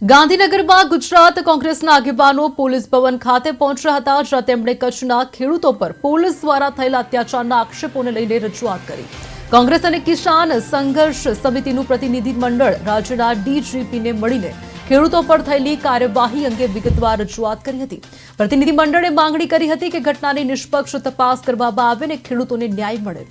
ગાંધીનગરમાં ગુજરાત કોંગ્રેસના આગેવાનો પોલીસ ભવન ખાતે પહોંચ્યા હતા, જ્યાં તેમણે કચ્છના ખેડૂતો પર પોલીસ દ્વારા થયેલા અત્યાચારના આક્ષેપોને લઈને રજૂઆત કરી. કોંગ્રેસ અને કિસાન સંઘર્ષ સમિતિનું પ્રતિનિધિ મંડળ રાજ્યના ડીજીપીને મળીને ખેડૂતો પર થયેલી કાર્યવાહી અંગે વિગતવાર રજૂઆત કરી હતી. પ્રતિનિધિ મંડળે માંગણી કરી હતી કે ઘટનાની નિષ્પક્ષ તપાસ કરવામાં આવે અને ખેડૂતોને ન્યાય મળે.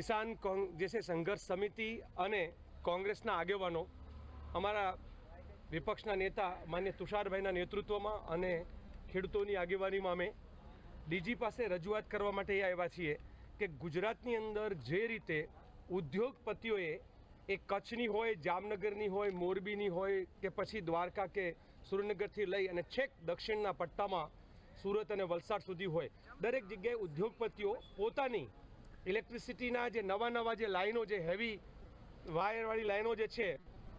કિસાન જે છે સંઘર્ષ સમિતિ અને કોંગ્રેસના આગેવાનો, અમારા વિપક્ષના નેતા માન્ય તુષારભાઈના નેતૃત્વમાં અને ખેડૂતોની આગેવાનીમાં અમે ડીજી પાસે રજૂઆત કરવા માટે એ આવ્યા છીએ કે ગુજરાતની અંદર જે રીતે ઉદ્યોગપતિઓએ એ કચ્છની હોય, જામનગરની હોય, મોરબીની હોય કે પછી દ્વારકા કે સુરેન્દ્રનગરથી લઈ અને છેક દક્ષિણના પટ્ટામાં સુરત અને વલસાડ સુધી હોય, દરેક જગ્યાએ ઉદ્યોગપતિઓ પોતાની ઇલેક્ટ્રિસિટીના જે નવા નવા જે લાઈનો જે હેવી વાયરવાળી લાઈનો જે છે,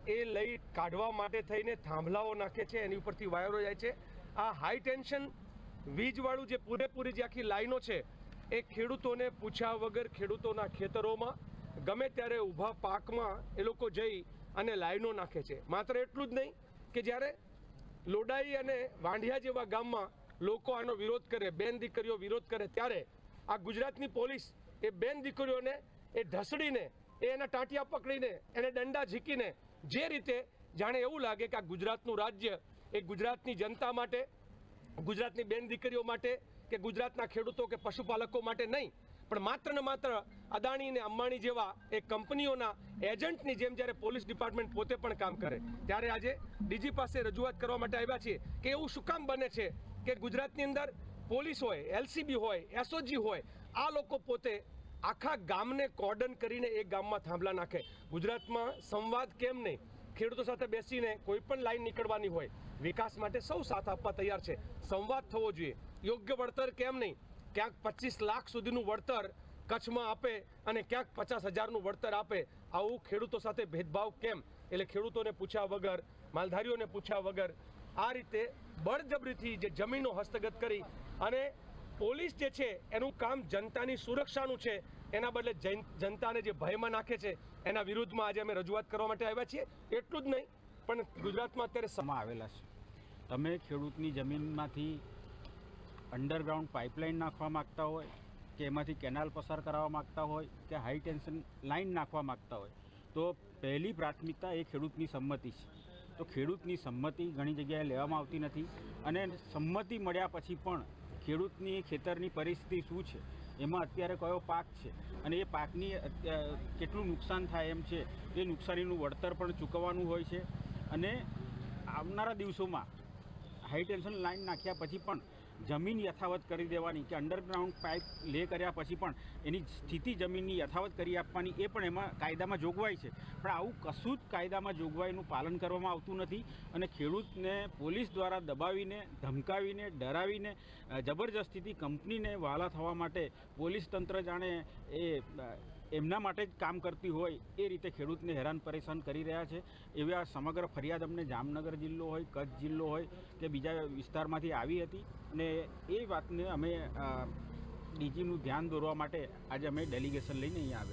એ લઈ કાઢવા માટે થઈને થાંભલાઓ નાખે છે, એની ઉપરથી વાયરો જાય છે. આ હાઈ ટેન્શન વીજવાળું જે પૂરેપૂરી જે આખી લાઈનો છે, એ ખેડૂતોને પૂછ્યા વગર ખેડૂતોના ખેતરોમાં ગમે ત્યારે ઊભા પાકમાં એ લોકો જઈ અને લાઈનો નાખે છે. માત્ર એટલું જ નહીં કે જ્યારે લોડાઈ અને વાંઢિયા જેવા ગામમાં લોકો આનો વિરોધ કરે, બેન દીકરીઓ વિરોધ કરે, ત્યારે આ ગુજરાતની પોલીસ એ બેન દીકરીઓને, એ ઢસડીને એ એના ટાંટિયા પકડીને, એને દંડા ઝીકીને, જે રીતે જાણે એવું લાગે કે આ ગુજરાતનું રાજ્ય એ ગુજરાતની જનતા માટે, ગુજરાતની બેન દીકરીઓ માટે કે ગુજરાતના ખેડૂતો કે પશુપાલકો માટે નહીં, પણ માત્ર ને માત્ર અદાણી અને અંબાણી જેવા એ કંપનીઓના એજન્ટની જેમ જ્યારે પોલીસ ડિપાર્ટમેન્ટ પોતે પણ કામ કરે. ત્યારે આજે ડીજી પાસે રજૂઆત કરવા માટે આવ્યા છીએ કે એવું શું કામ બને છે કે ગુજરાતની અંદર પોલીસ હોય, એલસીબી હોય, એસઓજી હોય, આ લોકો પોતે આખા ગામને કોર્ડન કરીને એ ગામમાં થાંભલા નાખે. ગુજરાતમાં સંવાદ કેમ નહીં? ખેડૂતો સાથે બેસીને કોઈ પણ લાઈન નીકળવાની હોય, વિકાસ માટે સૌ સાથ આપવા તૈયાર છે. સંવાદ થવો જોઈએ. યોગ્ય વળતર કેમ નહીં? ક્યાંક પચીસ લાખ સુધીનું વળતર કચ્છમાં આપે અને ક્યાંક પચાસ હજારનું વળતર આપે. આવું ખેડૂતો સાથે ભેદભાવ કેમ? એટલે ખેડૂતોને પૂછ્યા વગર, માલધારીઓને પૂછ્યા વગર આ રીતે બળજબરીથી જે જમીનો હસ્તગત કરી અને પોલીસ જે છે, એનું કામ જનતાની સુરક્ષાનું છે. એના બદલે જનતાને જે ભયમાં નાખે છે, એના વિરુદ્ધમાં આજે અમે રજૂઆત કરવા માટે આવ્યા છીએ. એટલું જ નહીં, પણ ગુજરાતમાં અત્યારે સમા આવેલા છે. તમે ખેડૂતની જમીનમાંથી અંડરગ્રાઉન્ડ પાઇપલાઇન નાખવા માગતા હોય, કે એમાંથી કેનાલ પસાર કરાવવા માગતા હોય, કે હાઈ ટેન્શન લાઇન નાખવા માગતા હોય, તો પહેલી પ્રાથમિકતા એ ખેડૂતની સંમતિ છે. તો ખેડૂતની સંમતિ ઘણી જગ્યાએ લેવામાં આવતી નથી. અને સંમતિ મળ્યા પછી પણ ખેડૂતની ખેતરની પરિસ્થિતિ શું છે? એમાં અત્યારે કયો પાક છે? અને એ પાકની કેટલું નુકસાન થાય એમ છે? એ નુકસાનીનું વળતર પણ ચૂકવવાનું હોય છે. અને આવનારા દિવસોમાં હાઈ ટેન્શન લાઇન નાખ્યા પછી પણ જમીન યથાવત કરી દેવાની કે અંડરગ્રાઉન્ડ પાઇપ લે કર્યા પછી પણ એની સ્થિતિ જમીનની યથાવત કરી આપવાની એ પણ એમાં કાયદામાં જોગવાઈ છે. પણ આવું કશું જ કાયદામાં જોગવાઈનું પાલન કરવામાં આવતું નથી અને ખેડૂતને પોલીસ દ્વારા દબાવીને, ધમકાવીને, ડરાવીને જબરજસ્તીથી કંપનીને વાલા થવા માટે પોલીસ તંત્ર જાણે એ એમના માટે જ કામ કરતી હોય એ રીતે ખેડૂતને હેરાન પરેશાન કરી રહ્યા છે. એવા સમગ્ર ફરિયાદ અમને જામનગર જિલ્લો હોય, કચ્છ જિલ્લો હોય કે બીજા વિસ્તારમાંથી આવી હતી અને એ વાતને અમે ડીજીનું ધ્યાન દોરવા માટે આજે અમે ડેલિગેશન લઈને અહીંયા આવ્યા.